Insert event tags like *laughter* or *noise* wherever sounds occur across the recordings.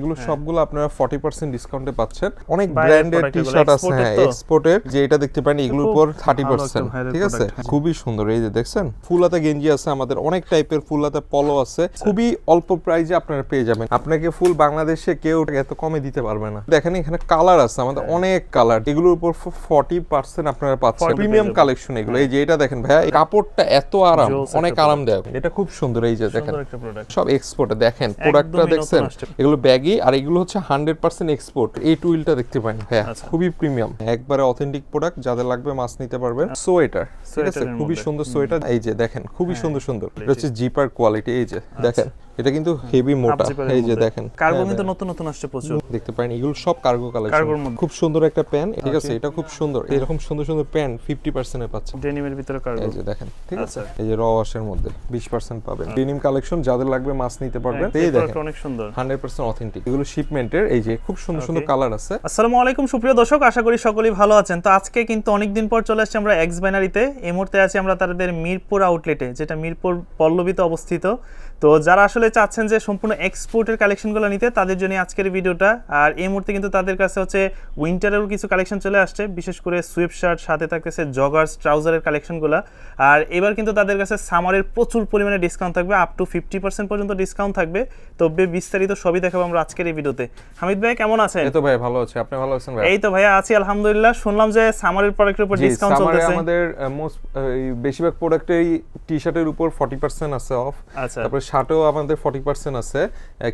এগুলো হ্যাঁ। সবগুলো আপনারা 40% ডিসকাউন্টে পাচ্ছেন। অনেক ব্র্যান্ডের টি-শার্ট আছে হ্যাঁ? এক্সপোর্টের যে এটা দেখতে পারেন এগুলোর উপর 30% ঠিক আছে? হ্যাঁ। খুবই সুন্দর এই যে দেখছেন ফুলাতে গেঞ্জি আছে আমাদের অনেক টাইপের ফুলাতে পলো আছে খুবই অল্প প্রাইসে আপনারা পেয়ে যাবেন। আপনাকে ফুল বাংলাদেশে কেউ এত কমে দিতে পারবে না। দেখেন এখানে কালার আছে আমাদের হ্যাঁ। অনেক কালার এগুলোর উপর 40% আপনারা পাচ্ছেন। প্রিমিয়াম কালেকশন এগুলো এই যে এটা দেখেন ভাইয়া এই কাপড়টা এত আরাম অনেক আরামদায়ক। এটা খুব সুন্দর এই যে দেখেন। সব এক্সপোর্টে দেখেন প্রোডাক্টটা দেখছেন? এগুলো ব্যাগি আর এগুলো হচ্ছে হান্ড্রেড পার্সেন্ট এক্সপোর্ট এই টুইলটা দেখতে পাই হ্যাঁ আচ্ছা। খুবই প্রিমিয়াম একবারে অথেন্টিক প্রোডাক্ট যাদের লাগবে মাছ নিতে পারবেন। সোয়েটার ঠিক আছে? খুবই সুন্দর সোয়েটার। এই যে দেখেন খুবই হ্যাঁ, সুন্দর সুন্দর। এটা হচ্ছে জিপার কোয়ালিটি এই যে দেখেন। এটা কিন্তু হেভি মোটা। এর এই যে দেখেন। কার্গো হ্যাঁ, কিন্তু নতুন নতুন আসছে প্রচুর। দেখতে পারেন এগুলো সব কার্গো কালেকশন কার্গোর মধ্যে। খুব সুন্দর একটা প্যান ঠিক আছে? এটা খুব সুন্দর। এরকম সুন্দর সুন্দর প্যান ফিফটি পার্সেন্টে পাচ্ছেন। ডেনিমের ভিতরে কার্গো এই যে দেখেন ঠিক আছে? আচ্ছা। এই যে র ওয়াশের মধ্যে বিশ পার্সেন্ট পাবেন। ডেনিম কালেকশন যাদের লাগবে মাছ নিতে পারবেন। হ্যাঁ, এই এই দেখেন অনেক সুন্দর। হান্ড্রেড পার্সেন্ট অথেন্টিক এগুলো শিপমেন্টের এই যে খুব সুন্দর সুন্দর কালার আছে। আসসালামু আলাইকুম সুপ্রিয় দর্শক আশা করি সকলেই ভালো আছেন। তো আজকে কিন্তু অনেকদিন পর চলে আসছি আমরা এক্স ব্যানারিতে এই মুহূর্তে আছি আমরা তাদের মিরপুর আউটলেটে যেটা মিরপুর পল্লবীতে অবস্থিত। তো যারা আসলে চাচ্ছেন যে সম্পূর্ণ এক্সপোর্টের কালেকশনগুলো নিতে তাদের জন্য আজকের ভিডিওটা। আর এই মুহূর্তে কিন্তু তাদের কাছে হচ্ছে উইন্টারেরও কিছু কালেকশন চলে আসছে বিশেষ করে সুইফট শার্ট সাথে থাকতেছে জগার্স ট্রাউজারের কালেকশনগুলো আর এবার কিন্তু তাদের কাছে সামারের প্রচুর পরিমাণে ডিসকাউন্ট থাকবে আপ টু ফিফটি পার্সেন্ট পর্যন্ত ডিসকাউন্ট থাকবে। তবে বিস্তারিত সবই দেখাবো আমরা আজকের এই ভিডিওতে। হামিদ ভাই কেমন আছেন? এই তো ভাই ভালো আছে। আপনি ভালো আছেন ভাই? এই তো ভাইয়া আছি আলহামদুলিল্লাহ। শুনলাম যে সামারের প্রোডাক্টের উপর ডিসকাউন্ট চলতেছে। আমাদের মোস্ট বেশিরভাগ প্রোডাক্টেই টি শার্টের উপর 40% আছে অফ আচ্ছা। তারপরে শার্টও আমাদের 40% আছে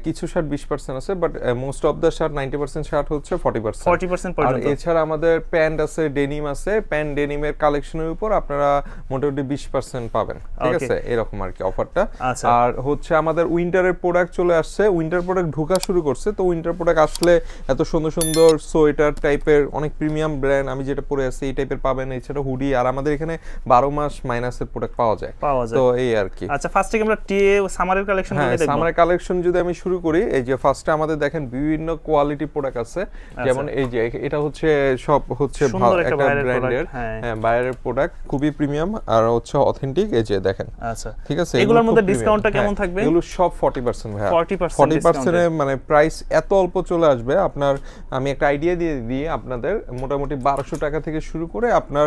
কিছু শার্ট 20% আছে but most of the shirt 90% shirt হচ্ছে 40% 40% আর এছাড়া আমাদের প্যান্ট আছে ডেনিম আছে প্যান্ট ডেনিমের কালেকশনের উপর আপনারা মোটামুটি 20% পাবেন ঠিক আছে? এরকম আর কি অফারটা আচ্ছা। আর হচ্ছে আমাদের উইন্টারের প্রোডাক্ট চলে আসছে উইন্টার প্রোডাক্ট ঢোকা শুরু করছে তো উইন্টার প্রোডাক্ট আসলে এত সুন্দর সুন্দর সোয়েটার টাইপের অনেক প্রিমিয়াম ব্র্যান্ড আমি যেটা পরে আছি এই টাইপের পাবেন এছাড়া হুডি আর আমাদের এখানে বারো মাস মাইনাসের প্রোডাক্ট পাওয়া যায়। পাওয়া যায়। তো এই আর কি। আচ্ছা ফার্স্টে আমরা টি সামারের কালেকশন হ্যাঁ দেখব। সামার কালেকশন যদি আমি শুরু করি এই যে ফার্স্টে আমাদের দেখেন বিভিন্ন কোয়ালিটি প্রোডাক্ট আছে। যেমন এই যে এটা হচ্ছে সব হচ্ছে আচ্ছা। ভালো একটা ব্র্যান্ডের হ্যাঁ। বাইরের প্রোডাক্ট খুবই প্রিমিয়াম আর হচ্ছে অথেন্টিক এই যে দেখেন। আচ্ছা। ঠিক আছে? এগুলোর মধ্যে ডিসকাউন্টটা কেমন হ্যাঁ, থাকবে? এগুলো সব 40% ভাই 40% 40% এ মানে প্রাইস এত অল্প চলে আসবে আপনার আমি একটা আইডিয়া দিয়ে দিই আপনাদের মোটামুটি 1200 টাকা থেকে শুরু করে আপনার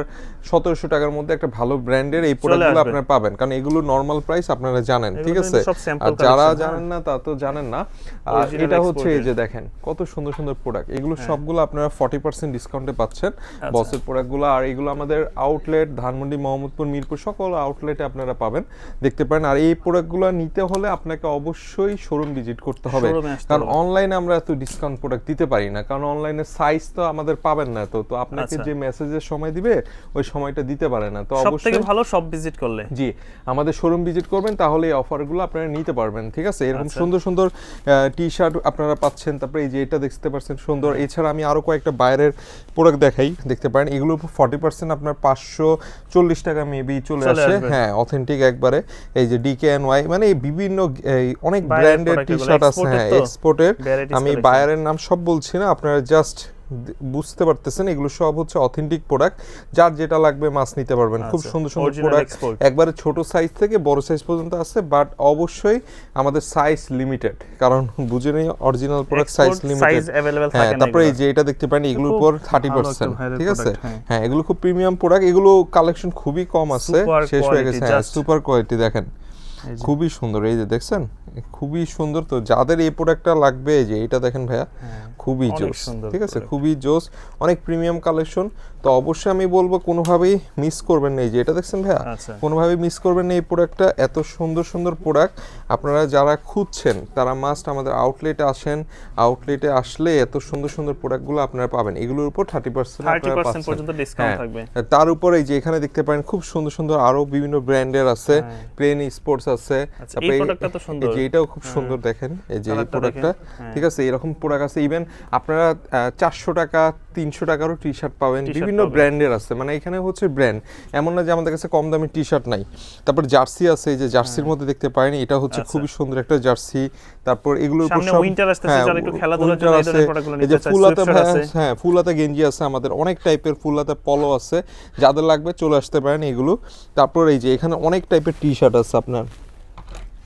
1700 টাকার মধ্যে একটা ভালো ব্র্যান্ডের এই প্রোডাক্টগুলো। আপনারা পাবেন। কারণ এগুলো নরমাল প্রাইস আপনারা জানেন ঠিক আছে? আর যারা collection, জানেন না তা তো জানেন না। এটা হচ্ছে এই যে দেখেন কত সুন্দর সুন্দর প্রোডাক্ট এগুলো হ্যাঁ। সবগুলো আপনারা 40% ডিসকাউন্টে পাচ্ছেন আচ্ছা। বসের প্রোডাক্টগুলো আর এগুলো আমাদের আউটলেট ধানমন্ডি মোহাম্মদপুর মিরপুর সকল আউটলেটে আপনারা পাবেন। দেখতে পারেন আর এই প্রোডাক্টগুলো নিতে হলে আপনাকে অবশ্যই শোরুম ভিজিট করতে হবে। কারণ অনলাইনে আমরা এত ডিসকাউন্ট প্রোডাক্ট দিতে পারি না। কারণ অনলাইনে সাইজ তো আমাদের পাবেন না তো। তো আপনাকে আচ্ছা। যে মেসেজের সময় দিবে ওই সময়টা দিতে পারে না। তো অবশ্যই ভালো সব ভিজিট করলে। জি আমাদের শোরুম ভিজিট করবেন তাহলে এই অফারগুলো আপনারা নিতে পারবেন ঠিক আছে? এরকম আচ্ছা। সুন্দর সুন্দর টি শার্ট আপনারা পাচ্ছেন তারপরে এই যে এটা দেখতে পাচ্ছেন সুন্দর। এছাড়া আমি আরও কয়েকটা বাইরের প্রোডাক্ট দেখাই দেখতে পারেন। এগুলো ফর্টি পার্সেন্ট আপনার পাঁচশো চল্লিশ টাকা মেবি চলে আসে। হ্যাঁ অথেন্টিক একবারে। এই যে ডিকে এন ওয়াই মানে এই বিভিন্ন এই অনেক ব্র্যান্ডের টি শার্ট আছে হ্যাঁ? এক্সপোর্টের আমি। বায়ারের নাম সব বলছি না আপনারা জাস্ট বুঝতে পারতেছেন এগুলো সব হচ্ছে অথেন্টিক প্রোডাক্ট যার যেটা লাগবে মাছ নিতে পারবেন। খুব আচ্ছা, সুন্দর সুন্দর প্রোডাক্ট একবারে ছোট সাইজ থেকে বড় সাইজ পর্যন্ত আছে বাট অবশ্যই আমাদের সাইজ লিমিটেড কারণ বুঝে নেই অরিজিনাল প্রোডাক্ট সাইজ লিমিটেড হ্যাঁ থাকে না তারপরে এই যে এটা দেখতে পারেন এগুলোর উপর থার্টি পার্সেন্ট ঠিক আছে? হ্যাঁ। হ্যাঁ এগুলো খুব প্রিমিয়াম প্রোডাক্ট এগুলো কালেকশন খুবই কম আছে। শেষ হয়ে গেছে। হ্যাঁ সুপার কোয়ালিটি দেখেন। খুবই সুন্দর এই যে দেখছেন? খুবই সুন্দর তো। যাদের এই প্রোডাক্টটা লাগবে যে এটা দেখেন ভাইয়া হ্যাঁ, খুবই জোস ঠিক আছে? খুবই জোস অনেক প্রিমিয়াম কালেকশন তো অবশ্যই আমি বলব কোনোভাবেই মিস করবেন না এই যে এটা দেখছেন ভাইয়া? আচ্ছা। কোনোভাবেই মিস করবেন না এই প্রোডাক্টটা এত সুন্দর সুন্দর প্রোডাক্ট আপনারা যারা খুঁজছেন তারা মাস্ট আমাদের আউটলেটে আসেন। আউটলেটে আসলে এত সুন্দর সুন্দর প্রোডাক্টগুলো আপনারা পাবেন। এগুলোর উপর থার্টি পার্সেন্ট পর্যন্ত ডিসকাউন্ট হ্যাঁ। থাকবে। তার উপরে এই যে এখানে দেখতে পারেন খুব সুন্দর সুন্দর আরও বিভিন্ন ব্র্যান্ডের আছে। হ্যাঁ। প্লেন স্পোর্টস আছে। আচ্ছা, তারপরে প্রোডাক্টটা তো সুন্দর। এই যে এটাও খুব সুন্দর দেখেন এই যে এই প্রোডাক্টটা হ্যাঁ। ঠিক আছে এরকম প্রোডাক্ট আছে ইভেন আপনারা চারশো টাকা তিনশো টাকারও টি শার্ট পাবেন বিভিন্ন ব্র্যান্ডের আছে। মানে এখানে হচ্ছে ব্র্যান্ড এমন না যে আমাদের কাছে কম দামি টি শার্ট নাই। তারপর জার্সি আছে এই যে জার্সির মধ্যে দেখতে পারেন এটা হচ্ছে আচ্ছা। খুবই সুন্দর একটা জার্সি। তারপর আসতেছে, হ্যাঁ, যারা একটু খেলাধুলার জন্য এই ধরনের product গুলো এই যে নিতে চায়, ফুলাতে sweatshirt ভাইয়া, আছে। হ্যাঁ ফুলাতে গেঞ্জি আছে আমাদের অনেক টাইপের ফুলাতে পলো আছে। যাদের লাগবে চলে আসতে পারেন এগুলো। তারপর এই যে এখানে অনেক টাইপের টি শার্ট আছে আপনার।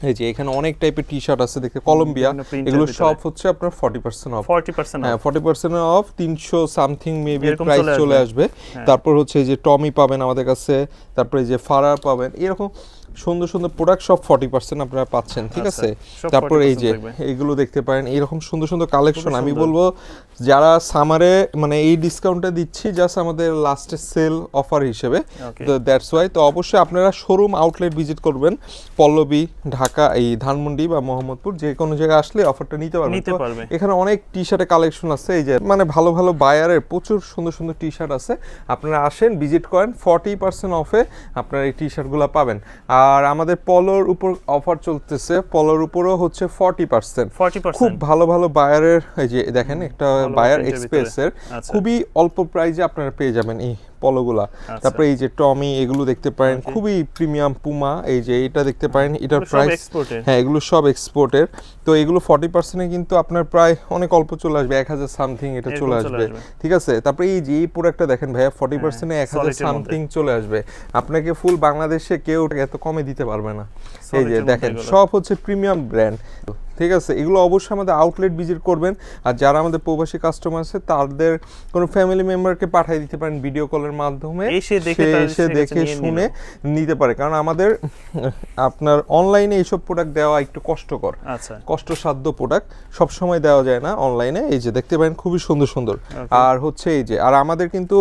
এই যে এখানে অনেক টাইপের টি শার্ট আছে দেখতে কলম্বিয়া এগুলো সব হচ্ছে আপনার forty percent off forty percent হ্যাঁ ফর্টি পার্সেন্ট অফ তিনশো সামথিং মেবি প্রাইস চলে আসবে। আসবে। তারপর হচ্ছে এই যে টমি পাবেন আমাদের কাছে তারপরে যে ফারার পাবেন এরকম সুন্দর সুন্দর প্রোডাক্ট সব ফর্টি পার্সেন্ট আপনারা পাচ্ছেন ঠিক আচ্ছা, আছে? তারপর এই যে এইগুলো দেখতে পারেন এরকম সুন্দর সুন্দর কালেকশন আমি বলব যারা সামারে মানে এই ডিসকাউন্টটা দিচ্ছি জাস্ট আমাদের লাস্টের সেল অফার হিসেবে তো দ্যাটস ওয়াই তো অবশ্যই আপনারা শোরুম আউটলেট ভিজিট করবেন পল্লবী ঢাকা এই ধানমন্ডি বা মোহাম্মদপুর যে কোনো জায়গায় আসলে অফারটা নিতে পারবেন। এখানে অনেক টি শার্টের কালেকশন আছে এই যে মানে ভালো ভালো বায়ারের প্রচুর সুন্দর সুন্দর টি শার্ট আছে। আপনারা আসেন ভিজিট করেন ফর্টি পার্সেন্ট অফে আপনারা এই টি শার্টগুলো পাবেন। আর আমাদের পলোর উপর অফার চলতেছে। পলোর উপরও হচ্ছে ফর্টি পার্সেন্ট খুব ভালো ভালো বায়ারের এই যে দেখেন একটা বায়ার এক্সপ্রেস এর এক্সপ্রেসের আচ্ছা। খুবই অল্প প্রাইজে আপনারা পেয়ে যাবেন এই পলোগুলা। আচ্ছা। তারপরে এই যে টমি এগুলো দেখতে পারেন। খুবই প্রিমিয়াম পুমা এই যে এটা দেখতে পারেন এটার প্রাইস হ্যাঁ এগুলো সব এক্সপোর্টের তো এগুলো ফর্টি পার্সেন্টে কিন্তু আপনার প্রায় অনেক অল্প চলে আসবে এক হাজার সামথিং এটা চলে আসবে। ঠিক আছে? তারপরে এই যে এই প্রোডাক্টটা দেখেন ভাইয়া ফর্টি পার্সেন্টে এক হাজার। সামথিং চলে আসবে। আপনাকে ফুল বাংলাদেশে কেউ এত কমে দিতে পারবে না। এই যে দেখেন সব হচ্ছে প্রিমিয়াম ব্র্যান্ড ঠিক আছে? এগুলো অবশ্যই আমাদের আউটলেট ভিজিট করবেন। আর যারা আমাদের প্রবাসী কাস্টমার আছে তাদের কোনো ফ্যামিলি মেম্বারকে পাঠিয়ে দিতে পারেন ভিডিও কলের মাধ্যমে। এসে দেখে শুনে নিতে পারে। কারণ আমাদের আপনার অনলাইনে এইসব প্রোডাক্ট দেওয়া একটু কষ্টকর। আচ্ছা। কষ্টসাধ্য প্রোডাক্ট সব সময় দেওয়া যায় না অনলাইনে এই যে দেখতে পারেন খুবই সুন্দর সুন্দর। আর হচ্ছে এই যে আর আমাদের কিন্তু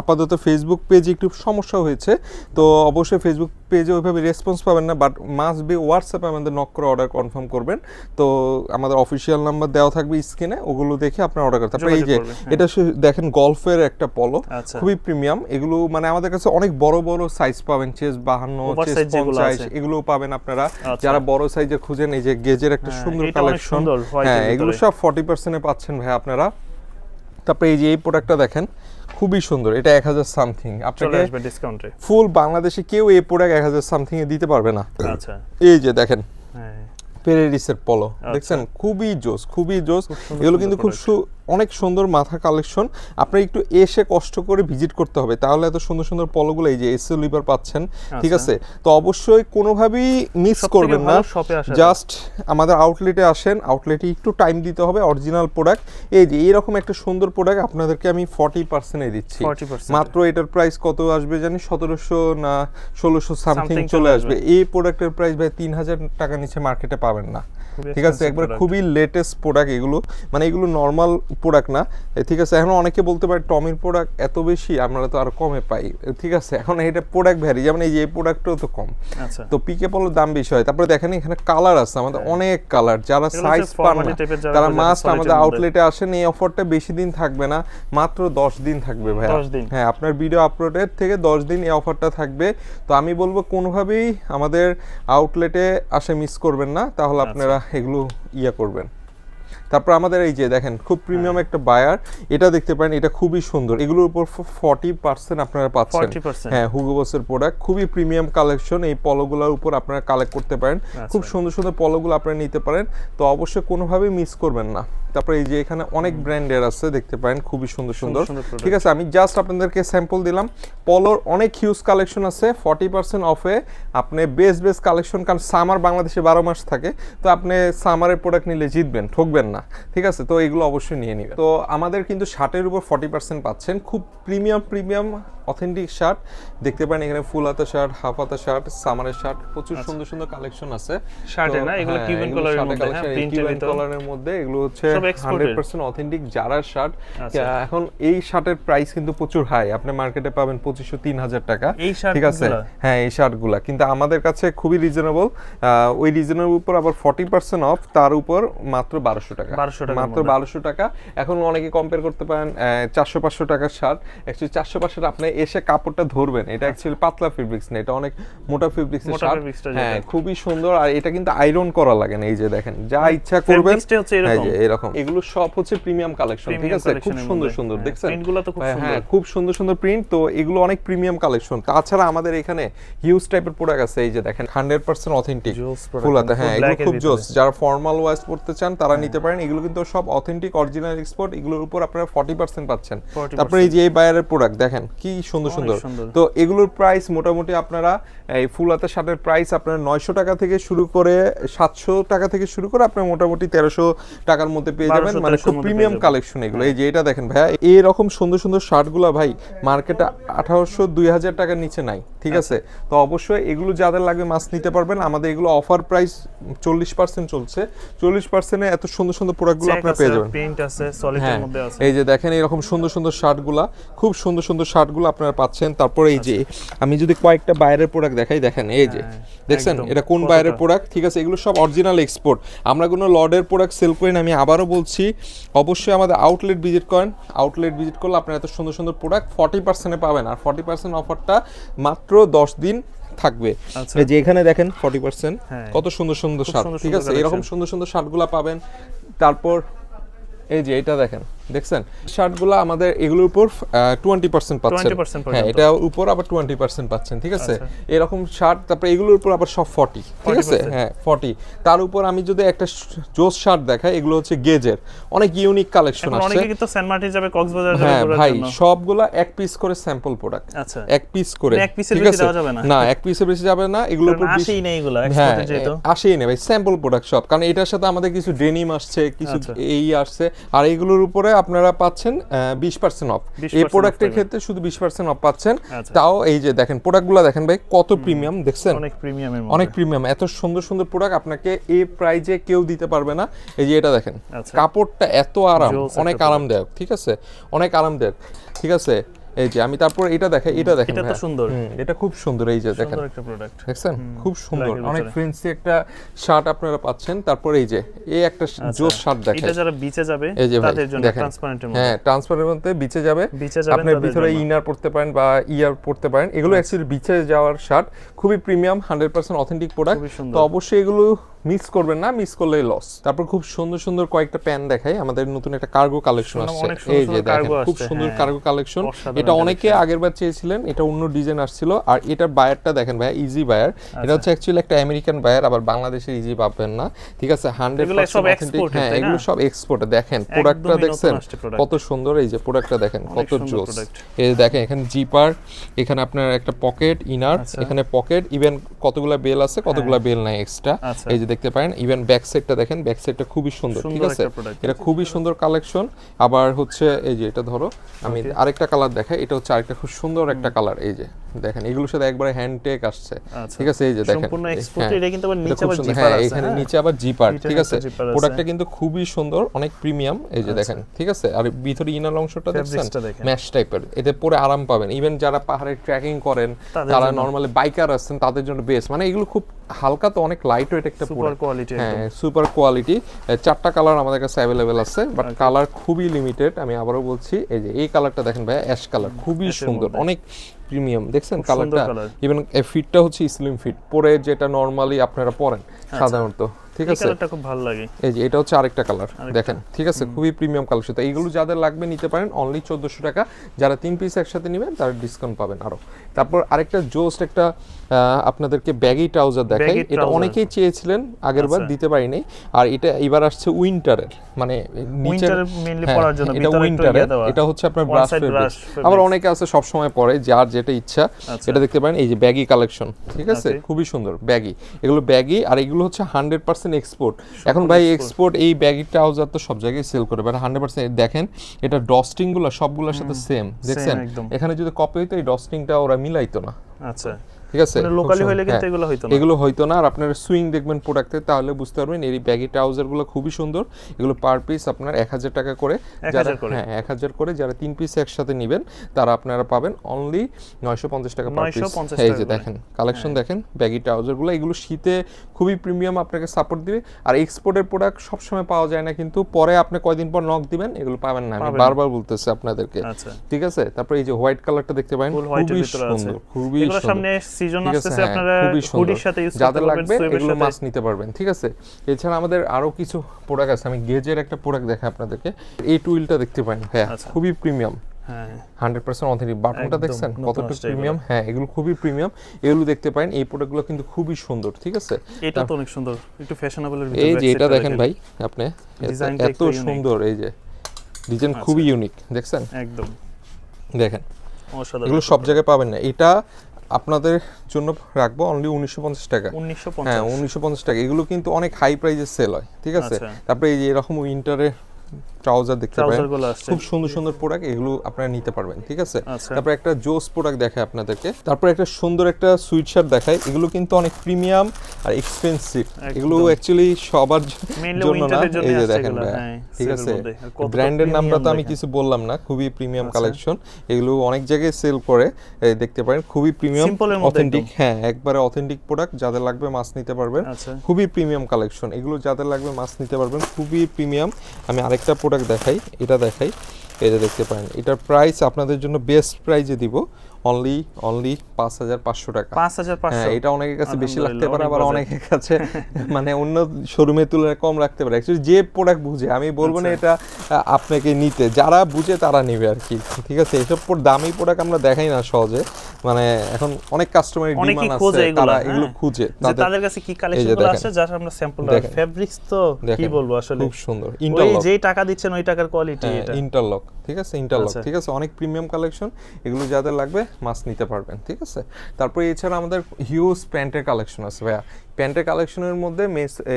আপাতত ফেসবুক পেজে একটু সমস্যা হয়েছে। তো অবশ্যই ফেসবুক পেজে ওইভাবে রেসপন্স পাবেন না বাট মাস্ট বি হোয়াটসঅ্যাপে আমাদের নক করে অর্ডার কনফার্ম করবেন। তো আমাদের অফিসিয়াল নাম্বার দেওয়া থাকবে স্ক্রিনে ওগুলো দেখে আপনার অর্ডার করতে তারপরে এই যে হ্যাঁ। এটা দেখেন গল্ফের একটা পলো আচ্ছা। খুবই প্রিমিয়াম এগুলো মানে আমাদের কাছে অনেক বড় বড় সাইজ পাবেন চেস বাহান্ন চেস পঞ্চাশ। এগুলো পাবেন আপনারা। আচ্ছা। যারা বড় সাইজে খুঁজেন এই যে গেজের একটা হ্যাঁ, সুন্দর কালেকশন হ্যাঁ এগুলো। সব ফর্টি পার্সেন্টে পাচ্ছেন ভাই আপনারা। তারপরে এই যে এই প্রোডাক্টটা দেখেন খুবই সুন্দর। এটা এক হাজার সামথিং আপনাকে আসবে ডিসকাউন্টে ফুল বাংলাদেশে কেউ এই প্রোডাক্ট এক হাজার সামথিং এ দিতে পারবে না। আচ্ছা। এই যে দেখেন। পেরেরিসের পলো আচ্ছা। দেখছেন? খুবই জোস খুবই জোস এগুলো কিন্তু খুব সু- অনেক সুন্দর মাথা কালেকশন আপনার একটু এসে কষ্ট করে ভিজিট করতে হবে। তাহলে এত সুন্দর সুন্দর পলোগুলো এই যে এসে লিভার পাচ্ছেন ঠিক আচ্ছা। আছে? তো অবশ্যই কোনোভাবেই মিস করবেন না। জাস্ট আমাদের আউটলেটে আসেন। আউটলেটে একটু টাইম দিতে হবে অরিজিনাল প্রোডাক্ট এই যে এইরকম একটা সুন্দর প্রোডাক্ট আপনাদেরকে আমি ফর্টি পার্সেন্টে দিচ্ছি। 40% মাত্র এটার প্রাইস কত আসবে জানি? সতেরোশো না ষোলোশো সামথিং চলে আসবে। এই প্রোডাক্টের প্রাইস ভাই তিন হাজার টাকা নিচে মার্কেটে পাবেন না। ঠিক আছে একবার খুবই লেটেস্ট প্রোডাক্ট এগুলো। মানে এগুলো নর্মাল প্রোডাক্ট না। ঠিক আছে এখন অনেকে বলতে পারে টমির প্রোডাক্ট এত বেশি আমরা তো আরও কমে পাই। ঠিক আছে এখন এটা প্রোডাক্ট ভ্যারি যেমন এই যে প্রোডাক্টও তো কম। আচ্ছা। তো পিকে পলোর দাম বেশি হয়। তারপরে দেখেন এখানে কালার আছে আমাদের অনেক কালার যারা সাইজ পান না। তারা মাস্ট আমাদের। আউটলেটে আসেন এই অফারটা বেশি দিন থাকবে না মাত্র দশ দিন থাকবে ভাই হ্যাঁ আপনার ভিডিও আপলোডের থেকে দশ দিন এই অফারটা থাকবে। তো আমি বলব কোনোভাবেই আমাদের আউটলেটে আসে মিস করবেন না। তাহলে আচ্ছা। আপনারা এগুলো ইয়া করবেন। তারপর আমাদের এই যে দেখেন খুব প্রিমিয়াম। একটা বায়ার এটা দেখতে পারেন এটা খুবই সুন্দর। এগুলোর উপর ফর্টি পার্সেন্ট আপনারা পাচ্ছেন। হ্যাঁ হুগো বসের প্রোডাক্ট খুবই প্রিমিয়াম কালেকশন এই পলোগুলোর উপর আপনারা কালেক্ট করতে পারেন। খুব আচ্ছা। সুন্দর সুন্দর পলোগুলো আপনারা নিতে পারেন। তো অবশ্যই কোনোভাবেই মিস করবেন না। তারপরে এই যে এখানে অনেক ব্র্যান্ডের আছে দেখতে পারেন খুবই সুন্দর সুন্দর সুন্দর। ঠিক আছে আমি জাস্ট আপনাদেরকে স্যাম্পল দিলাম। পলোর অনেক হিউজ কালেকশন আছে ফর্টি পার্সেন্ট অফে আপনি বেস্ট বেস্ট কালেকশন কারণ সামার বাংলাদেশে বারো মাস থাকে। তো আপনি সামারের প্রোডাক্ট নিলে জিতবেন ঠকবেন না। ঠিক আছে? তো এগুলো অবশ্যই নিয়ে নিবে। তো আমাদের কিন্তু ষাটের উপর ফর্টি পার্সেন্ট পাচ্ছেন। খুব প্রিমিয়াম প্রিমিয়াম অথেন্টিক শার্ট দেখতে পারেন এখানে ফুল হাতা শার্ট হাফ হাতা শার্ট সামারের শার্ট প্রচুর সুন্দর সুন্দর কালেকশন আছে। আচ্ছা। না? এগুলো হ্যাঁ, কিউবেন এগুলো কালারের মধ্যে হ্যাঁ এই ভিতর। কালারের মধ্যে এগুলো হচ্ছে সব exported। হান্ড্রেড পার্সেন্ট অথেন্টিক জারার শার্ট আচ্ছা। এখন এই শার্টের প্রাইস কিন্তু প্রচুর হাই আপনি মার্কেটে পাবেন পঁচিশশো তিন হাজার টাকা। ঠিক আছে? হ্যাঁ এই শার্টগুলা কিন্তু আমাদের কাছে খুবই রিজনেবল ওই রিজনের উপর আবার ফর্টি পার্সেন্ট অফ তার উপর মাত্র বারোশো টাকা। 1200 টাকার মাত্র মধ্যে। বারোশো টাকা। এখন অনেকে কম্পেয়ার করতে পারেন চারশো পাঁচশো টাকার শার্ট অ্যাকচুয়ালি চারশো পাঁচশো আপনি এসে কাপড়টা ধরবেন। এটা অ্যাকচুয়ালি পাতলা ফেব্রিক্স না এটা অনেক মোটা ফেব্রিক্স হ্যাঁ খুবই সুন্দর আর এটা কিন্তু আয়রন করা লাগে না এই যে দেখেন যা ইচ্ছা করবেন। হ্যাঁ, এরকম। এগুলো সব হচ্ছে প্রিমিয়াম কালেকশন ঠিক আছে? খুব সুন্দর সুন্দর হ্যাঁ, দেখছেন? print তো খুব হ্যাঁ, সুন্দর। হ্যাঁ, খুব সুন্দর সুন্দর প্রিন্ট তো এগুলো অনেক প্রিমিয়াম কালেকশন তাছাড়া আমাদের এখানে হিউজ টাইপের প্রোডাক্ট আছে এই যে দেখেন hundred percent authentic Jewels product full হাতে মানে হ্যাঁ এগুলো খুব জোস যারা ফর্মাল ওয়াইজ পড়তে চান তারা নিতে পারেন। এগুলো কিন্তু সব অথেন্টিক অরিজিনাল এক্সপোর্ট এগুলোর উপর আপনারা ফর্টি পার্সেন্ট পাচ্ছেন। 40% তারপরে এই যে এই বায়ারের প্রোডাক্ট দেখেন কি সুন্দর সুন্দর। তো এগুলোর প্রাইস মোটামুটি আপনারা এই ফুল হাতের শার্টের প্রাইস আপনারা নয়শো টাকা থেকে শুরু করে সাতশো টাকা থেকে শুরু করে আপনার মোটামুটি তেরোশো টাকার মধ্যে পেয়ে যাবেন। মানে খুব প্রিমিয়াম কালেকশন এগুলো। এই যে এটা দেখেন ভাইয়া এরকম সুন্দর সুন্দর শার্টগুলো ভাই মার্কেটে আঠারোশো দুই হাজার টাকার নিচে নাই ঠিক আছে? তো অবশ্যই এগুলো যাদের লাগবে মাছ নিতে পারবেন। আমাদের এগুলো অফার প্রাইস চল্লিশ পার্সেন্ট চলছে। চল্লিশ পার্সেন্টে এত সুন্দর সুন্দর প্রোডাক্টগুলো আপনারা পেয়ে যাবেন। হ্যাঁ। মধ্যে আছে। এই যে দেখেন এরকম সুন্দর সুন্দর শার্টগুলা খুব সুন্দর সুন্দর শার্টগুলো আপনারা পাচ্ছেন। তারপরে এই যে আমি যদি কয়েকটা বাইরের প্রোডাক্ট দেখাই দেখেন এই যে হ্যাঁ, দেখছেন? এটা কোন বাইরের প্রোডাক্ট ঠিক আছে এগুলো সব অরিজিনাল এক্সপোর্ট আমরা কোনো লর্ডের প্রোডাক্ট সেল করি না আমি আবারও বলছি অবশ্যই আমাদের আউটলেট ভিজিট করেন। আউটলেট ভিজিট করলে আপনারা এত সুন্দর সুন্দর প্রোডাক্ট ফর্টি পার্সেন্টে পাবেন। আর ফর্টি পার্সেন্ট অফারটা মাত্র দশ দিন থাকবে। আচ্ছা। এই যে এখানে দেখেন ফর্টি পার্সেন্ট হ্যাঁ। কত সুন্দর সুন্দর শার্ট ঠিক আছে? এরকম। সুন্দর সুন্দর শার্টগুলো পাবেন। তারপর এই যে এটা দেখেন। দেখছেন? শার্টগুলো আমাদের এগুলোর উপর টোয়েন্টি পার্সেন্ট পাচ্ছেন। 20% পর্যন্ত। হ্যাঁ এটা উপর আবার টোয়েন্টি পার্সেন্ট পাচ্ছেন ঠিক আছে? আচ্ছা। এরকম শার্ট তারপরে এগুলোর উপর আবার সব ফর্টি ঠিক আছে? হ্যাঁ ফর্টি তার উপর আমি যদি একটা জোস শার্ট দেখাই এগুলো হচ্ছে গেজের। অনেক ইউনিক কালেকশন আসছে। অনেকে কিন্তু সেন্ট মার্টিন যাবে কক্সবাজার যাবে হ্যাঁ ভাই। সবগুলা এক পিস করে স্যাম্পল প্রোডাক্ট আচ্ছা। এক পিস করে এক ঠিক বেশি আছে? দেওয়া যাবে না? না এক পিসের বেশি যাবে না এগুলোর উপর আসেই নেই এগুলো হ্যাঁ এক্সপোর্টের যেহেতু। আসেই নেই ভাই স্যাম্পল প্রোডাক্ট সব। কারণ এটার সাথে আমাদের কিছু ডেনিম আসছে কিছু আচ্ছা। এই আসছে আর এগুলোর উপরে আপনারা পাচ্ছেন বিশ পার্সেন্ট অফ এই প্রোডাক্টের ক্ষেত্রে শুধু বিশ পার্সেন্ট অফ পাচ্ছেন। আচ্ছা। তাও এই যে দেখেন প্রোডাক্টগুলো দেখেন ভাই কত প্রিমিয়াম দেখছেন? অনেক প্রিমিয়াম অনেক প্রিমিয়াম এত সুন্দর সুন্দর প্রোডাক্ট আপনাকে এই প্রাইজে কেউ দিতে পারবে না। এই যে এটা দেখেন আচ্ছা। কাপড়টা এত আরাম অনেক আরামদায়ক ঠিক আছে? অনেক আরামদায়ক ঠিক আছে? এই যে আমি তারপর এটা দেখাই এটা দেখেন এটা তো সুন্দর। এটা খুব সুন্দর এই যে দেখেন। একটা প্রোডাক্ট দেখছেন? খুব সুন্দর। অনেক। ফ্রেন্সি একটা শার্ট আপনারা পাচ্ছেন। তারপর এই যে এই একটা জোস শার্ট এটা যারা বিচে যাবে তাদের জন্য দেখেন। ট্রান্সপারেন্টের মধ্যে। হ্যাঁ ট্রান্সপারেন্ট মধ্যে বিচে যাবে। আপনি ভিতরে ইনার পড়তে পারেন বা ইয়ার পড়তে পারেন। এগুলো অ্যাকচুয়ালি বিচে যাওয়ার শার্ট খুবই premium hundred percent authentic product তো অবশ্যই এগুলো মিস করবেন না মিস করলে লস তারপর খুব সুন্দর সুন্দর কয়েকটা প্যান্ট দেখাই। আমাদের নতুন একটা কার্গো কালেকশন আসছে। এই যে দেখেন খুব সুন্দর হ্যাঁ। কার্গো কালেকশন এটা অনেকে আগের বার চেয়েছিলেন এটা অন্য ডিজাইন আসছিল। আর এটার বায়ারটা দেখেন ভাই ইজি বায়ার আচ্ছা। এটা হচ্ছে অ্যাকচুয়ালি একটা আমেরিকান বায়ার আবার বাংলাদেশের ইজি পাবেন না। ঠিক আছে হান্ড্রেড exported, হ্যাঁ এগুলো সব এক্সপোর্টে দেখেন প্রোডাক্টটা দেখছেন কত সুন্দর। এই যে প্রোডাক্টটা দেখেন কত জোস এই দেখেন এখানে জিপার এখানে আপনার একটা পকেট ইনার আচ্ছা। এখানে পকেট ইভেন কতগুলো বেল আছে কতগুলো বেল নাই এক্সট্রা আচ্ছা। এই যে দেখতে পারেন ইভেন ব্যাক সাইডটা দেখেন ব্যাক সাইডটা খুবই সুন্দর ঠিক আছে? এটা খুবই সুন্দর কালেকশন আবার হচ্ছে এই যে এটা ধরো আমি আরেকটা কালার দেখাই এটা হচ্ছে আরেকটা খুব সুন্দর একটা কালার এই যে। দেখেন এগুলোর সাথে একবারে হ্যান্ড টেক আসছে। আচ্ছা। ঠিক আছে এই যে দেখেন সম্পূর্ণ export, হ্যাঁ, এটা কিন্তু আবার নিচে আবার সুন্দর। zipper হ্যাঁ আছে, এখানে হ্যাঁ? নিচে আবার জিপার ঠিক আছে? প্রোডাক্টটা কিন্তু খুবই সুন্দর অনেক প্রিমিয়াম এই যে দেখেন ঠিক আছে? আর ভিতরে ইনার অংশটা দেখছেন? দেখেন। ম্যাশ টাইপের এতে পরে আরাম পাবেন। ইভেন যারা পাহাড়ে ট্রেকিং করেন তারা নরমালি বাইকার আছেন তাদের জন্য বেস্ট মানে এগুলো খুব হালকা তো অনেক লাইট ওয়েট একটা সুপার কোয়ালিটি হ্যাঁ সুপার কোয়ালিটি চারটা কালার আমাদের কাছে অ্যাভেলেবেল আছে বাট কালার খুবই লিমিটেড আমি আবারও বলছি এই যে এই কালারটা দেখেন ভাই অ্যাশ কালার খুবই সুন্দর। অনেক প্রিমিয়াম দেখছেন কালারটা। ইভেন ফিটটা হচ্ছে স্লিম ফিট পরে যেটা নর্মালি আপনারা পরেন সাধারণত। ঠিক এই আছে? কালারটা খুব ভালো লাগে। এই যে এটা হচ্ছে আরেকটা কালার দেখেন ঠিক আছে? খুবই প্রিমিয়াম কালেকশন তো এইগুলো যাদের লাগবে নিতে পারেন অনলি চোদ্দোশো টাকা। যারা তিন পিস একসাথে নেবেন তারা ডিসকাউন্ট পাবেন আরও। তারপর আরেকটা জোস্ট একটা আপনাদেরকে ব্যাগি ট্রাউজার দেখাই। এটা অনেকেই চেয়েছিলেন আগের বার আচ্ছা। দিতে পারিনি। আর এটা এবার আসছে উইন্টারের মানে নিচের mainly হ্যাঁ, পরার জন্য, এটা উইন্টারের ইয়ে এটা হচ্ছে আপনার ব্রাশ brush আবার অনেকে আছে সব সময় পরে যার যেটা ইচ্ছা। আচ্ছা। এটা দেখতে পারেন এই যে ব্যাগি কালেকশন ঠিক আছে? খুবই সুন্দর ব্যাগি এগুলো ব্যাগি আর এগুলো হচ্ছে হান্ড্রেড পার্সেন্ট এক্সপোর্ট এখন ভাই এক্সপোর্ট এই ব্যাগি ট্রাউজার তো সব জায়গায় সেল করে বাট হান্ড্রেড পার্সেন্ট দেখেন এটা ডস্টিংগুলো সবগুলোর সাথে সেম দেখছেন। এখানে যদি কপি হইতো এই ডস্টিংটা ওরা মিলাইতো না। আচ্ছা। ঠিক আছে? মানে লোকালি হইলে কিন্তু হ্যাঁ। এগুলো হইতো না। এগুলো হয়তো না আর আপনার সুইং দেখবেন প্রোডাক্টে তাহলে বুঝতে পারবেন এই ব্যাগি ট্রাউজারগুলো খুবই সুন্দর। এগুলো পার পিস আপনার এক হাজার টাকা করে 1000 যারা করে। হ্যাঁ এক হাজার করে যারা তিন পিস একসাথে নেবেন তারা আপনারা পাবেন অনলি নয়শো পঞ্চাশ টাকা পার পিস 950 এই যে দেখেন কালেকশন দেখেন ব্যাগি ট্রাউজারগুলো এগুলো শীতে খুবই প্রিমিয়াম আপনাকে সাপোর্ট দিবে। আর এক্সপোর্টের প্রোডাক্ট সবসময় পাওয়া যায় না কিন্তু পরে আপনি কয়দিন পর নক দিবেন এগুলো পাবেন না। আমি। বারবার বলতেছি আপনাদেরকে। আচ্ছা। ঠিক আছে? তারপর এই যে হোয়াইট কালারটা দেখতে পাবেন খুবই সুন্দর খুবই এগুলো সুন্দর। সামনে সিজন আসতেছে হ্যাঁ, আপনারা হুডির সাথে ইউজ যাদের লাগবে এগুলো মাছ নিতে পারবেন ঠিক আছে? এছাড়া আমাদের আরও কিছু প্রোডাক্ট আছে আমি গেজের একটা প্রোডাক্ট দেখাই আপনাদেরকে। এই টুইলটা দেখতে পারেন হ্যাঁ আচ্ছা। খুবই প্রিমিয়াম হান্ড্রেড পার্সেন্ট অথেন্টিক বাটনটা দেখছেন কতটুকু। প্রিমিয়াম হ্যাঁ এগুলো খুবই প্রিমিয়াম এগুলো দেখতে পারেন এই প্রোডাক্টগুলো কিন্তু খুবই সুন্দর ঠিক আছে? এটা তো অনেক সুন্দর একটু ফ্যাশনেবলের এই যে এটা দেখেন ভাই আপনি এত-। সুন্দর এই যে ডিজাইন খুবই ইউনিক দেখছেন? একদম। দেখেন। এগুলো সব জায়গায় পাবেন না। এটা আপনাদের জন্য রাখব অনলি উনিশশো পঞ্চাশ টাকা। উনিশশো হ্যাঁ উনিশশো পঞ্চাশ টাকা। এগুলো কিন্তু অনেক হাই প্রাইজে সেল হয় ঠিক আছে? আচ্ছা। তারপরে এই যে এরকম উইন্টারে ট্রাউজার দেখতে পারেন। খুব সুন্দর সুন্দর প্রোডাক্ট এগুলো আপনারা নিতে পারবেন ঠিক আছে? আচ্ছা। তারপর একটা জোস প্রোডাক্ট দেখায় আপনাদেরকে। তারপর একটা সুন্দর একটা সুইট শার্ট দেখায়। এগুলো কিন্তু অনেক প্রিমিয়াম আর এক্সপেন্সিভ এগুলো অ্যাকচুয়ালি সবার জন্য না। এই যে দেখেন হ্যাঁ ঠিক আছে? ব্র্যান্ডের নামটা তো আমি কিছু বললাম না খুবই প্রিমিয়াম আচ্ছা। কালেকশন এগুলো অনেক জায়গায় সেল করে দেখতে পারেন খুবই প্রিমিয়াম অথেন্টিক হ্যাঁ একবারে অথেন্টিক প্রোডাক্ট যাদের লাগবে মাছ নিতে পারবেন। আচ্ছা। খুবই প্রিমিয়াম কালেকশন এগুলো যাদের লাগবে মাছ নিতে পারবেন খুবই প্রিমিয়াম আমি আরেকটা প্রোডাক্ট দেখাই এটা দেখাই এটা দেখতে পারেন এটার প্রাইস আপনাদের জন্য বেস্ট প্রাইজে দিব। অনলি অনলি পাঁচ হাজার পাঁচশো টাকা। পাঁচ হাজার হ্যাঁ পাঁচশো এটা অনেকের কাছে বেশি লাগতে পারে আবার অনেকের কাছে *laughs* মানে অন্য শোরুমের তুলনায় কম রাখতে পারে। অ্যাকচুয়ালি যে প্রোডাক্ট বুঝে আমি বলব না আচ্ছা। এটা আপনাকে নিতে। যারা বুঝে তারা নেবে আর কি। ঠিক আছে এসব দামি প্রোডাক্ট আমরা দেখাই না সহজে। মানে এখন অনেক কাস্টমারের ডিমান্ড খোঁজে আছে তারা হ্যাঁ। এগুলো খুঁজে। তাদের কাছে কি কালেকশনগুলো দেখেন। যার আমরা স্যাম্পল। ফেব্রিক্স তো কি বলব আসলে? খুব সুন্দর। ওই ইন্টারলক যেই টাকা দিচ্ছেন ওই টাকার কোয়ালিটি এটা। ইন্টারলক ঠিক আছে ইন্টারলক আচ্ছা। ঠিক আছে অনেক প্রিমিয়াম কালেকশন এগুলো যাদের লাগবে মাছ নিতে পারবেন ঠিক আছে? তারপরে এছাড়া আমাদের হিউজ প্যান্টের কালেকশন আছে ভাইয়া। প্যান্টের কালেকশনের মধ্যে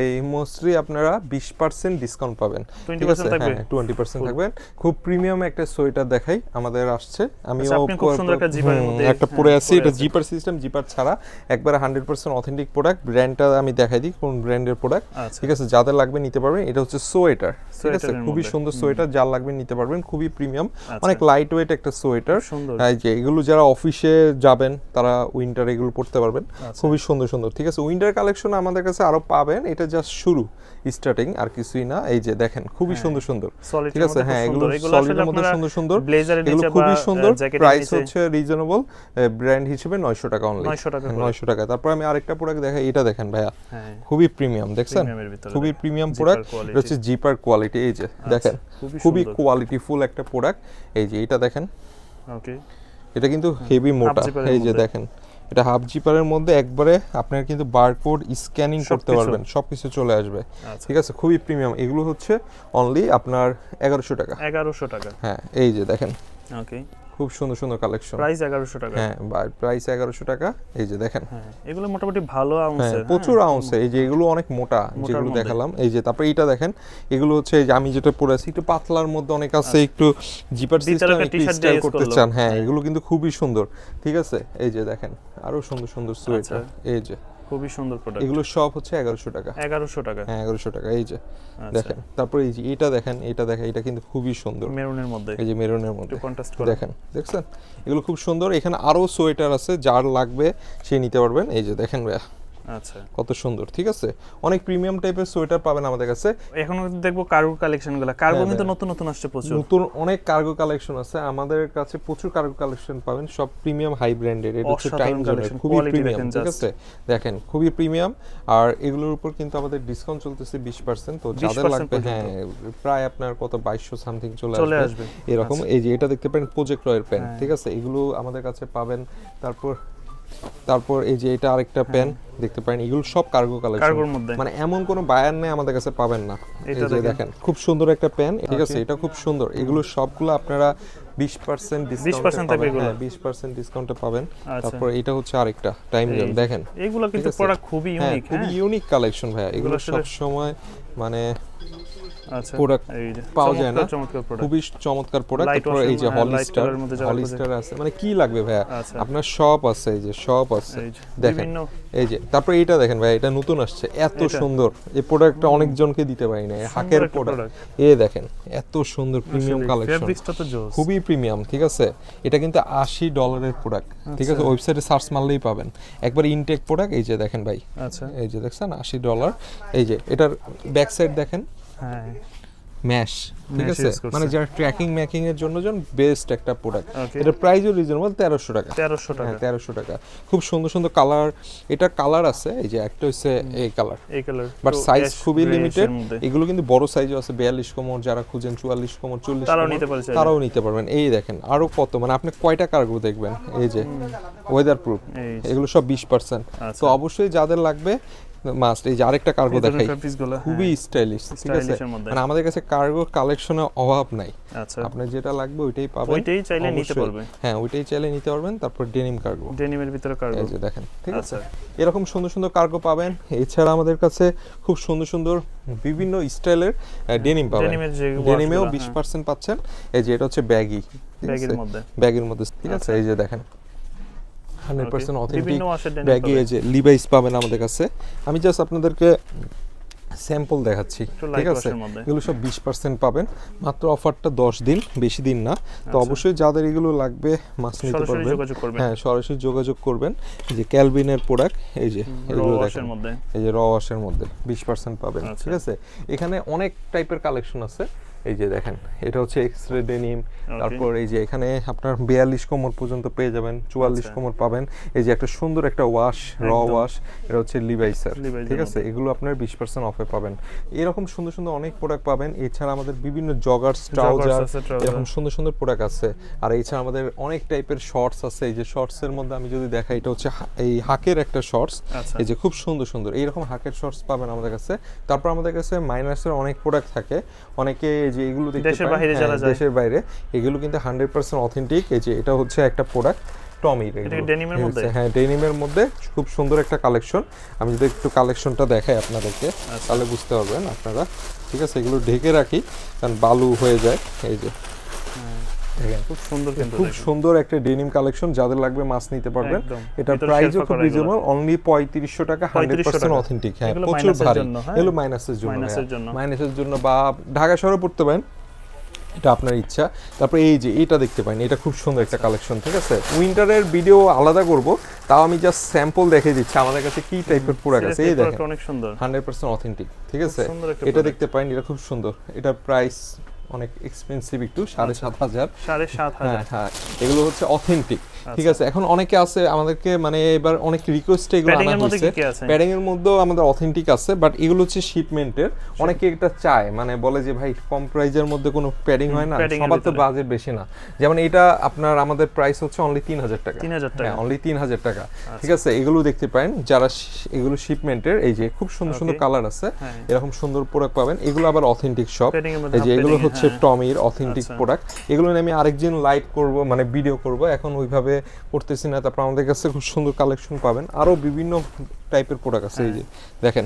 এই মোস্টলি আপনারা বিশ পার্সেন্ট ডিসকাউন্ট পাবেন। ঠিক আছে? হ্যাঁ টোয়েন্টি পার্সেন্ট থাকবেন খুব প্রিমিয়াম একটা সোয়েটার দেখাই আমাদের আসছে। আমিও আচ্ছা, একটা হ্যাঁ, পরে আছি এটা জিপার সিস্টেম জিপার ছাড়া। একবারে হান্ড্রেড পার্সেন্ট অথেন্টিক প্রোডাক্ট ব্র্যান্ডটা আমি দেখাই দিই কোন ব্র্যান্ডের প্রোডাক্ট আচ্ছা। ঠিক আছে যাদের লাগবে নিতে পারবেন এটা হচ্ছে সোয়েটার। ঠিক আছে? খুবই সুন্দর সোয়েটার যার লাগবে নিতে পারবেন খুবই প্রিমিয়াম আচ্ছা। অনেক লাইট ওয়েট একটা সোয়েটার। যে এগুলো যারা অফিসে যাবেন তারা উইন্টার এগুলো পড়তে পারবেন। খুবই সুন্দর সুন্দর। ঠিক আছে? উইন্টার কালেকশন আমাদের কাছে আরও পাবেন। এটা জাস্ট শুরু স্টার্টিং আর কিছুই না। এই যে দেখেন খুবই সুন্দর সুন্দর। ঠিক আছে? হ্যাঁ এগুলো সলিডের মধ্যে সুন্দর সুন্দর। এগুলো খুবই সুন্দর। প্রাইস হচ্ছে রিজনেবল ব্র্যান্ড হিসেবে নয়শো টাকা অনলি 900 টাকা করে। নয়শো টাকা। তারপর আমি আরেকটা প্রোডাক্ট দেখাই এটা দেখেন ভাইয়া। হ্যাঁ। খুবই প্রিমিয়াম দেখছেন? খুবই প্রিমিয়াম প্রোডাক্ট এটা হচ্ছে জিপার কোয়ালিটি এই যে দেখেন? খুবই সুন্দর। কোয়ালিটিফুল একটা প্রোডাক্ট এই যে এটা দেখেন। ওকে এটা কিন্তু হেভি মোটা। এই যে দেখেন। এটা হাফ জিপারের মধ্যে একবারে আপনার কিন্তু বারকোড স্ক্যানিং করতে পারবেন পারবেন সবকিছু চলে আসবে। আচ্ছা। ঠিক আছে? খুবই প্রিমিয়াম এগুলো হচ্ছে অনলি আপনার এগারোশো টাকা। এগারোশো টাকা। হ্যাঁ এই যে দেখেন। ওকে খুব সুন্দর সুন্দর কালেকশন প্রাইস এগারোশো টাকা। হ্যাঁ প্রাইস এগারোশো টাকা। এই যে দেখেন। হ্যাঁ এগুলো মোটামুটি ভালো হ্যাঁ আউন্সের। প্রচুর আউন্সে। এই যে এগুলো অনেক মোটা যেগুলো দেখালাম। এই যে তারপরে এইটা দেখেন। এগুলো হচ্ছে এই যে আমি যেটা পরে আছি একটু পাতলার মধ্যে অনেক আছে একটু জিপার সিস্টেম একটু স্টাইল করতে চান। হ্যাঁ হ্যাঁ। এগুলো কিন্তু খুবই সুন্দর। ঠিক আছে? এই যে দেখেন আরও সুন্দর সুন্দর সোয়েটার। এই যে। খুবই সুন্দর প্রোডাক্ট এগুলো সব হচ্ছে এগারোশো টাকা। এগারোশো টাকা। হ্যাঁ এগারোশো টাকা এই যে আচ্ছা। দেখেন তারপরে এই যে এটা দেখেন এটা দেখেন এটা কিন্তু খুবই সুন্দর। মেরুনের মধ্যে। এই যে মেরুনের মধ্যে। কন্ট্রাস্ট করে দেখেন দেখছেন? এগুলো খুব সুন্দর। এখানে আরও সোয়েটার আছে যার লাগবে সে নিতে পারবেন। এই যে দেখেন ভাইয়া। আচ্ছা। কত সুন্দর ঠিক আছে? অনেক প্রিমিয়াম টাইপের সোয়েটার পাবেন আমাদের কাছে। এখন দেখব কার্গো কালেকশনগুলো। কার্গো কিন্তু হ্যাঁ। নতুন নতুন আসছে প্রচুর। নতুন অনেক কার্গো কালেকশন আছে। আমাদের কাছে প্রচুর কার্গো কালেকশন পাবেন। সব প্রিমিয়াম হাই ব্র্যান্ডেড এটা হচ্ছে টাইম collection, খুবই প্রিমিয়াম ঠিক আছে? দেখেন খুবই প্রিমিয়াম আর এগুলোর উপর কিন্তু আমাদের ডিসকাউন্ট চলতেছে বিশ পার্সেন্ট তো যাদের লাগবে হ্যাঁ প্রায় আপনার কত বাইশশো সামথিং চলে আসবে। এরকম। এই যে এটা দেখতে পারেন প্রজেক্ট রয়ের হ্যাঁ। ঠিক আছে? এগুলো আমাদের কাছে পাবেন। তারপর তারপর এই যে এটা আরেকটা পেন দেখতে পারেন এগুলো সব কার্গো কালেকশন মানে এমন কোনো বায়ার নেই আমাদের কাছে পাবেন না। এই যে দেখেন। খুব সুন্দর একটা পেন ঠিক আছে এটা খুব সুন্দর। এগুলো সবগুলো আপনারা বিশ পার্সেন্ট 20% থাকবে এগুলো? হ্যাঁ বিশ পার্সেন্ট ডিসকাউন্টে পাবেন। আচ্ছা। তারপর এটা হচ্ছে আরেকটা টাইম জোন দেখেন। এগুলো কিন্তু। প্রোডাক্ট খুবই হ্যাঁ ইউনিক খুবই হ্যাঁ। ইউনিক কালেকশন ভাইয়া। এগুলো সব সময় মানে আচ্ছা পাওয়া যায় না। খুবই চমৎকার প্রোডাক্ট তারপর এই যে হলিস্টার হলিস্টার আছে। মানে কি লাগবে ভাইয়া? আচ্ছা। আপনার সব আছে এই যে সব আছে। দেখেন এই যে তারপর এইটা দেখেন ভাই এটা নতুন আসছে এত সুন্দর। এই প্রোডাক্টটা অনেকজনকে দিতে পারি না হাকের প্রোডাক্ট এ দেখেন এত সুন্দর প্রিমিয়াম কালেকশন খুবই প্রিমিয়াম ঠিক আছে? এটা কিন্তু আশি ডলারের প্রোডাক্ট ঠিক আছে? আচ্ছা। ওয়েবসাইটে সার্চ মারলেই পাবেন। একবার ইনটেক প্রোডাক্ট এই যে দেখেন ভাই। আচ্ছা। এই যে দেখছেন আশি ডলার এই যে এটার ব্যাক সাইড দেখেন। হ্যাঁ। ম্যাশ ঠিক আছে? মানে যারা ট্র্যাকিং ম্যাকিং এর জন্য জন বেস্ট একটা প্রোডাক্ট এটা প্রাইসও রিজনেবল তেরোশো টাকা। তেরোশো টাকা। হ্যাঁ তেরোশো টাকা। খুব সুন্দর সুন্দর কালার এটা কালার আছে এই যে একটা হচ্ছে এই কালার এই কালার বাট সাইজ খুবই লিমিটেড এগুলো কিন্তু বড় সাইজও আছে বিয়াল্লিশ কোমর যারা খুঁজেন চুয়াল্লিশ কোমর চল্লিশ তারাও নিতে পারে চাইলে। তারাও নিতে পারবেন। এই দেখেন আরও কত মানে আপনি কয়টা কার্গো দেখবেন? এই যে ওয়েদার প্রুফ এগুলো সব বিশ পার্সেন্ট আচ্ছা। তো অবশ্যই যাদের লাগবে মাস্ট এই যে আরেকটা কার্গো দেখাই। খুবই স্টাইলিশ ঠিক আছে। মানে আমাদের কাছে কার্গো কালেকশনের অভাব নাই। আচ্ছা। আপনার যেটা লাগবে ওইটাই পাবেন। ওইটাই চাইলে নিতে অবশ্যই। পারবে। হ্যাঁ ওইটাই চাইলে নিতে পারবেন তারপর ডেনিম কার্গো ডেনিমের ভিতরে কার্গো এই যে দেখেন ঠিক আছে? আচ্ছা। এরকম সুন্দর সুন্দর কার্গো পাবেন। এছাড়া আমাদের কাছে খুব সুন্দর সুন্দর বিভিন্ন স্টাইলের ডেনিম পাবেন। ডেনিমেও ওয়াশগুলো, বিশ হ্যাঁ, পার্সেন্ট পাচ্ছেন। এই যে এটা হচ্ছে ব্যাগি ব্যাগের মধ্যে। ব্যাগের মধ্যে ঠিক আছে? এই যে দেখেন। হান্ড্রেড পার্সেন্ট অথেন্টিক ব্যাগি যে লিভাইস পাবেন আমাদের কাছে। আমি জাস্ট আপনাদেরকে স্যাম্পল দেখাচ্ছি ঠিক আছে। এগুলো সব বিশ পার্সেন্ট পাবেন। মাত্র অফারটা দশ দিন বেশি দিন না। তো আচ্ছা। অবশ্যই যাদের এগুলো লাগবে মাছ নিতে পারবেন। হ্যাঁ সরাসরি যোগাযোগ করবেন। এই যে ক্যালভিনের প্রোডাক্ট এই যে এগুলো দেখেন। এই যে র ওয়াশের মধ্যে বিশ পার্সেন্ট পাবেন আচ্ছা। ঠিক আছে? এখানে অনেক টাইপের কালেকশন আছে। এই যে দেখেন এটা হচ্ছে এক্স রে ডেনিম তারপর এই যে এখানে আপনার বিয়াল্লিশ কোমর পর্যন্ত পেয়ে যাবেন চুয়াল্লিশ আচ্ছা। কোমর পাবেন। এই যে একটা সুন্দর একটা ওয়াশ র ওয়াশ এটা হচ্ছে লিভাইসার ঠিক আছে? এগুলো আপনার বিশ পার্সেন্ট অফে পাবেন। এরকম সুন্দর সুন্দর অনেক প্রোডাক্ট পাবেন। এছাড়া আমাদের বিভিন্ন জগার্স ট্রাউজার এরকম সুন্দর সুন্দর প্রোডাক্ট আছে। আর এছাড়া আমাদের অনেক টাইপের শর্টস আছে। এই যে শর্টস এর মধ্যে আমি যদি দেখাই এটা হচ্ছে এই হাকের একটা শর্টস আচ্ছা। এই যে খুব সুন্দর সুন্দর। এইরকম হাকের শর্টস পাবেন আমাদের কাছে। তারপর আমাদের কাছে মাইনাসের অনেক প্রোডাক্ট থাকে। অনেকে যে এগুলো দেশের বাইরে হ্যাঁ, যারা যায়। দেশের বাইরে এগুলো কিন্তু হান্ড্রেড পার্সেন্ট অথেন্টিক এই যে এটা হচ্ছে একটা প্রোডাক্ট denim এর মধ্যে? হ্যাঁ ডেনিমের মধ্যে খুব সুন্দর একটা কালেকশন আমি যদি একটু কালেকশনটা দেখাই আপনাদেরকে আচ্ছা। তাহলে বুঝতে পারবেন আপনারা ঠিক আছে এগুলো ঢেকে রাখি কারণ বালু হয়ে যায় এই যে দেখেন খুব সুন্দর কিন্তু খুব সুন্দর একটা ডেনিম কালেকশন যাদের লাগবে মাছ নিতে পারবেন। ভিতরে প্রাইসও খুব রিজনেবল অনলি পঁয়ত্রিশশো টাকা হান্ড্রেড 3500 পার্সেন্ট টাকা। অথেন্টিক হ্যাঁ প্রচুর ভারী। হ্যাঁ? এগুলো মাইনাসের জন্য মাইনাসের জন্য। বা ঢাকা শহরে পড়তে পারেন এটা আপনার ইচ্ছা। তারপরে এই যে এটা দেখতে পাইনি এটা খুব সুন্দর একটা কালেকশন ঠিক আছে? উইন্টারের ভিডিও আলাদা করব তাও আমি জাস্ট স্যাম্পল দেখে দিচ্ছি আমাদের কাছে কি টাইপের প্রোডাক্ট আছে এই দেখেন। অনেক সুন্দর। হান্ড্রেড পার্সেন্ট অথেন্টিক ঠিক আছে? এটা দেখতে পাইনি এটা খুব সুন্দর। এটার প্রাইস অনেক এক্সপেন্সিভ একটু সাড়ে সাত হাজার। সাড়ে সাত হ্যাঁ হাজার। হ্যাঁ এগুলো হচ্ছে অথেন্টিক ঠিক আচ্ছা। আছে এখন অনেকে আছে আমাদেরকে মানে এবার অনেক রিকোয়েস্টে এগুলো আনা এর হয়েছে? প্যাডিং এর মধ্যেও আমাদের অথেন্টিক আছে বাট এগুলো হচ্ছে শিপমেন্টের অনেকে এটা চায় মানে বলে যে ভাই কম প্রাইজের মধ্যে কোনো প্যাডিং হয় না সবার তো বাজেট বেশি না যেমন এটা আপনার আমাদের প্রাইস হচ্ছে অনলি তিন হাজার টাকা 3000 টাকা। হ্যাঁ অনলি তিন হাজার টাকা আচ্ছা। ঠিক আছে এগুলো দেখতে পারেন যারা এগুলো শিপমেন্টের এই যে খুব সুন্দর সুন্দর কালার আছে হ্যাঁ। এরকম সুন্দর প্রোডাক্ট পাবেন এগুলো আবার অথেন্টিক সব এই যে এগুলো হচ্ছে। টমির অথেন্টিক। প্রোডাক্ট এগুলো নিয়ে আমি আরেকদিন লাইভ করব মানে ভিডিও করব এখন ওইভাবে করতেছি না তারপর আমাদের কাছে খুব সুন্দর কালেকশন পাবেন। আরও বিভিন্ন টাইপের প্রোডাক্ট আছে এই যে দেখেন।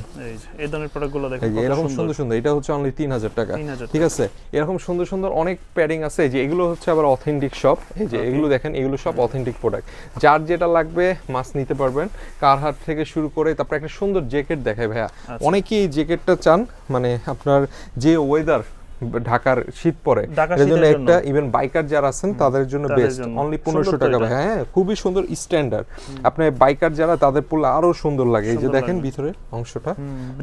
এই ধরনের প্রোডাক্টগুলো দেখুন এরকম সুন্দর। সুন্দর এটা হচ্ছে অনলি তিন হাজার টাকা। ঠিক আছে? এরকম সুন্দর সুন্দর অনেক প্যাডিং আছে এই যে এগুলো হচ্ছে আবার অথেন্টিক শপ এই যে এগুলো দেখেন এগুলো সব অথেন্টিক প্রোডাক্ট যার যেটা লাগবে মাছ নিতে পারবেন। কার হাট থেকে শুরু করে তারপর একটা সুন্দর জ্যাকেট দেখায় ভাইয়া। আচ্ছা। অনেকেই জ্যাকেটটা চান মানে আপনার যে ওয়েদার ঢাকার শীত পরে। এর জন্য একটা ইভেন বাইকার যারা আছেন তাদের জন্য বেস্ট। অনলি সুন্দর পনেরোশো তো টাকা ভাই। হ্যাঁ খুবই সুন্দর স্ট্যান্ডার্ড আপনি বাইকার যারা তাদের পড়লে আরও সুন্দর লাগে। এই যে দেখেন ভিতরে অংশটা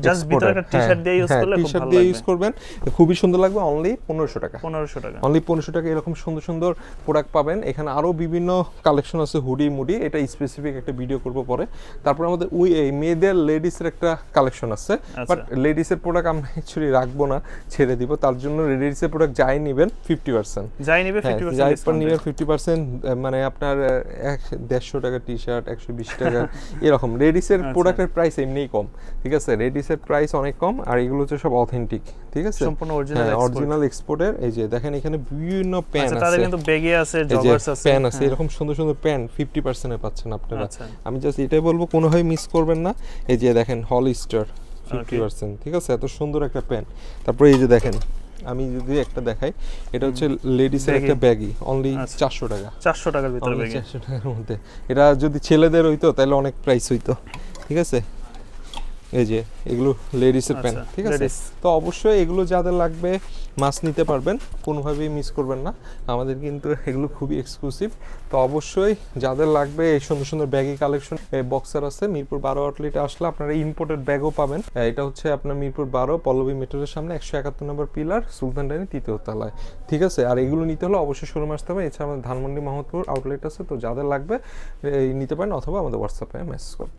জাস্ট ভিতরে একটা টি-শার্ট দিয়ে ইউজ করলে খুব টি-শার্ট ভালো দিয়ে ইউজ করবেন। খুবই সুন্দর লাগবে অনলি পনেরোশো টাকা। পনেরোশো টাকা। অনলি পনেরোশো টাকা এরকম সুন্দর সুন্দর প্রোডাক্ট পাবেন। এখানে আরও বিভিন্ন কালেকশন আছে হুডি মুডি। এটা স্পেসিফিক একটা ভিডিও করব পরে। তারপর আমাদের উই এই মেয়েদের লেডিসের একটা কালেকশন আছে। বাট লেডিসের প্রোডাক্ট আমরা অ্যাকচুয়ালি রাখব না ছেড়ে দিব। তার জন্য লেডিসের প্রোডাক্ট যাই নেবেন ফিফটি পার্সেন্ট যাই নিবে হ্যাঁ ফিফটি যাই পার্সেন্ট নিবেন ফিফটি পার্সেন্ট মানে আপনার এক দেড়শো টাকা টি শার্ট একশো বিশ টাকা এরকম। রেডিসের। প্রোডাক্টের প্রাইস এমনিই কম ঠিক আছে? রেডিসের প্রাইস অনেক কম আর এগুলো হচ্ছে সব অথেন্টিক ঠিক আছে? সম্পূর্ণ অরিজিনাল হ্যাঁ অরিজিনাল এক্সপোর্টের এই যে দেখেন এখানে বিভিন্ন প্যান আচ্ছা তাদের আছে কিন্তু বেগে আছে জগার্স আছে। প্যান আছে হ্যাঁ। এরকম সুন্দর সুন্দর প্যান ফিফটি পার্সেন্টে পাচ্ছেন আপনারা। আচ্ছা। আমি জাস্ট এটাই বলব কোনো কোনোভাবে মিস করবেন না। এই যে দেখেন হলিস্টার ফিফটি পার্সেন্ট ঠিক আছে? এত সুন্দর একটা প্যান তারপরে এই যে দেখেন আমি যদি একটা দেখাই এটা হচ্ছে লেডিসের একটা ব্যাগি অনলি আচ্ছা। চারশো টাকা। চারশো টাকার ভিতরে চারশো টাকার মধ্যে। এটা যদি ছেলেদের হইতো তাহলে অনেক প্রাইস হইতো। ঠিক আছে? এই যে এগুলো লেডিসের প্যান্ট আচ্ছা, ঠিক আছে। তো অবশ্যই এগুলো যাদের লাগবে মাছ নিতে পারবেন কোনোভাবেই মিস করবেন না। আমাদের কিন্তু এগুলো খুবই এক্সক্লুসিভ তো অবশ্যই যাদের লাগবে এই সুন্দর সুন্দর ব্যাগি কালেকশন বক্সার আছে মিরপুর বারো আউটলেটে আসলে আপনারা ইম্পোর্টেড ব্যাগও পাবেন। এটা হচ্ছে আপনার মিরপুর বারো পল্লবী মেট্রোর সামনে একশো একাত্তর নম্বর পিলার সুলতান ডাইনি তৃতীয় তলায়। ঠিক আছে? আর এগুলো নিতে হলে অবশ্যই শোরুম আসতে হবে। এছাড়া আমাদের ধানমন্ডি মাহমুদপুর আউটলেট আছে। তো যাদের লাগবে এই নিতে পারেন অথবা আমাদের হোয়াটসঅ্যাপে মেসেজ করুন